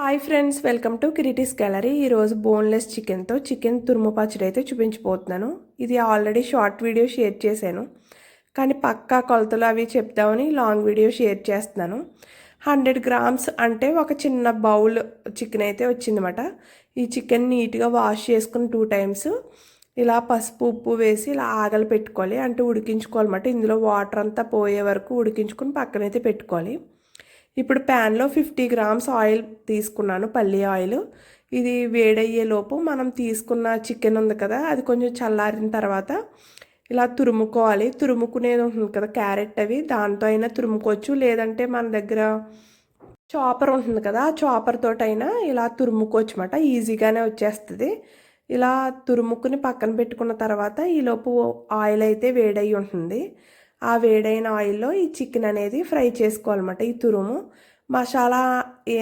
Hi friends welcome to Kiriti's gallery. ఈరోజు boneless చికెన్తో chicken తురుము పచ్చడి అయితే చూపించిపోతున్నాను ఇది ఆల్రెడీ షార్ట్ వీడియో షేర్ చేశాను. కానీ పక్కా కొలతలు అవి చెప్దామని లాంగ్ వీడియో షేర్ చేస్తున్నాను. హండ్రెడ్ గ్రామ్స్ అంటే ఒక చిన్న బౌల్ చికెన్ అయితే వచ్చిందన్నమాట. ఈ చికెన్ నీట్గా వాష్ చేసుకుని టూ టైమ్స్ ఇలా పసుపు ఉప్పు వేసి ఇలా ఆగలు పెట్టుకోవాలి అంటే ఉడికించుకోవాలన్నమాట. ఇందులో వాటర్ అంతా పోయే వరకు ఉడికించుకుని పక్కనైతే పెట్టుకోవాలి. ఇప్పుడు ప్యాన్లో ఫిఫ్టీ గ్రామ్స్ ఆయిల్ తీసుకున్నాను పల్లి ఆయిల్. ఇది వేడయ్యే లోపు మనం తీసుకున్న చికెన్ ఉంది కదా అది కొంచెం చల్లారిన తర్వాత ఇలా తురుముకోవాలి. తురుముకునేది ఉంటుంది కదా క్యారెట్ అవి దాంతో అయినా తురుముకోవచ్చు. లేదంటే మన దగ్గర చాపర్ ఉంటుంది కదా ఆ చాపర్ తోటైనా ఇలా తురుముకోవచ్చు అనమాట ఈజీగానే వచ్చేస్తుంది. ఇలా తురుముకుని పక్కన పెట్టుకున్న తర్వాత ఈలోపు ఆయిల్ అయితే వేడయి ఉంటుంది. ఆ వేడైన ఆయిల్లో ఈ చికెన్ అనేది ఫ్రై చేసుకోవాలన్నమాట ఈ తురుము. మసాలా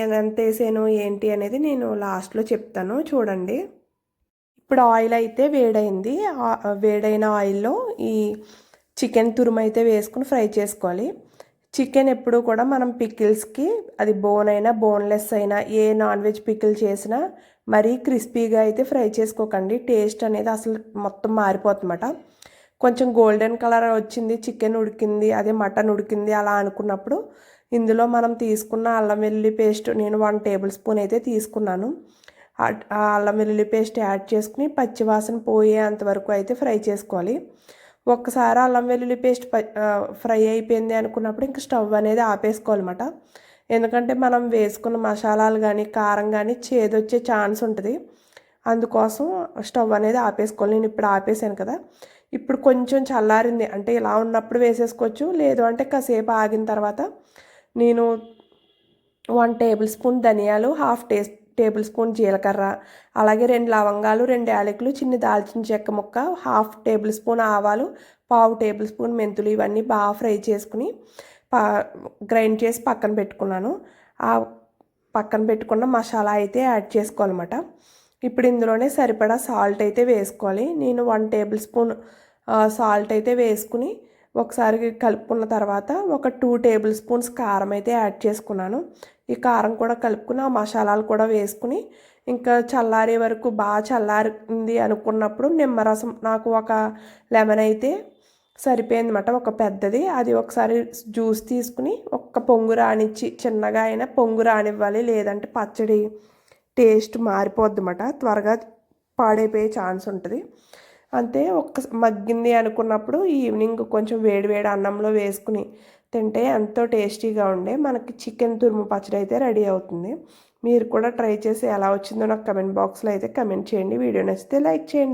ఎంత వేసాను ఏంటి అనేది నేను లాస్ట్లో చెప్తాను చూడండి. ఇప్పుడు ఆయిల్ అయితే వేడైంది. వేడైన ఆయిల్లో ఈ చికెన్ తురుము అయితే వేసుకుని ఫ్రై చేసుకోవాలి. చికెన్ ఎప్పుడు కూడా మనం పికిల్స్కి అది బోన్ అయినా బోన్లెస్ అయినా ఏ నాన్ వెజ్ పికిల్ చేసినా మరీ క్రిస్పీగా అయితే ఫ్రై చేసుకోకండి. టేస్ట్ అనేది అసలు మొత్తం మారిపోతుందన్నమాట. కొంచెం గోల్డెన్ కలర్ వచ్చింది చికెన్ ఉడికింది అదే మటన్ ఉడికింది అలా అనుకున్నప్పుడు ఇందులో మనం తీసుకున్న అల్లం వెల్లుల్లి పేస్ట్ నేను వన్ టేబుల్ స్పూన్ అయితే తీసుకున్నాను. ఆ అల్లం వెల్లుల్లి పేస్ట్ యాడ్ చేసుకుని పచ్చివాసన పోయేంత వరకు అయితే ఫ్రై చేసుకోవాలి. ఒక్కసారి అల్లం వెల్లుల్లి పేస్ట్ ఫ్రై అయిపోయింది అనుకున్నప్పుడు ఇంకా స్టవ్ అనేది ఆపేసుకోవాలన్నమాట. ఎందుకంటే మనం వేసుకున్న మసాలాలు కానీ కారం కానీ చేదొచ్చే ఛాన్స్ ఉంటుంది. అందుకోసం స్టవ్ అనేది ఆపేసుకోవాలి. నేను ఇప్పుడు ఆపేసాను కదా. ఇప్పుడు కొంచెం చల్లారింది. అంటే ఇలా ఉన్నప్పుడు వేసేసుకోవచ్చు. లేదు అంటే కాసేపు ఆగిన తర్వాత నేను వన్ టేబుల్ స్పూన్ ధనియాలు హాఫ్ టే టేబుల్ స్పూన్ జీలకర్ర అలాగే రెండు లవంగాలు రెండు యాలకులు చిన్న దాల్చిన చెక్క ముక్క హాఫ్ టేబుల్ స్పూన్ ఆవాలు పావు టేబుల్ స్పూన్ మెంతులు ఇవన్నీ బాగా ఫ్రై చేసుకుని పా గ్రైండ్ చేసి పక్కన పెట్టుకున్నాను. ఆ పక్కన పెట్టుకున్న మసాలా అయితే యాడ్ చేసుకోవాలన్నమాట. ఇప్పుడు ఇందులోనే సరిపడా సాల్ట్ అయితే వేసుకోవాలి. నేను వన్ టేబుల్ స్పూన్ సాల్ట్ అయితే వేసుకుని ఒకసారి కలుపుకున్న తర్వాత ఒక టూ టేబుల్ స్పూన్స్ కారం అయితే యాడ్ చేసుకున్నాను. ఈ కారం కూడా కలుపుకుని ఆ మసాలాలు కూడా వేసుకుని ఇంకా చల్లారే వరకు బాగా చల్లారింది అనుకున్నప్పుడు నిమ్మరసం నాకు ఒక లెమన్ అయితే సరిపోయిందన్నమాట ఒక పెద్దది. అది ఒకసారి జ్యూస్ తీసుకుని ఒక్క పొంగు రానిచ్చి చిన్నగా అయినా పొంగు రానివ్వాలి లేదంటే పచ్చడి టేస్ట్ మారిపోద్దన్నమాట. త్వరగా పాడైపోయే ఛాన్స్ ఉంటుంది. అంతే ఒక్క మగ్గింది అనుకున్నప్పుడు ఈవినింగ్ కొంచెం వేడివేడి అన్నంలో వేసుకుని తింటే ఎంతో టేస్టీగా ఉండే. మనకి చికెన్ తురుము పచ్చడి అయితే రెడీ అవుతుంది. మీరు కూడా ట్రై చేసి ఎలా వచ్చిందో నాకు కమెంట్ బాక్స్లో అయితే కమెంట్ చేయండి. వీడియో నచ్చితే లైక్ చేయండి.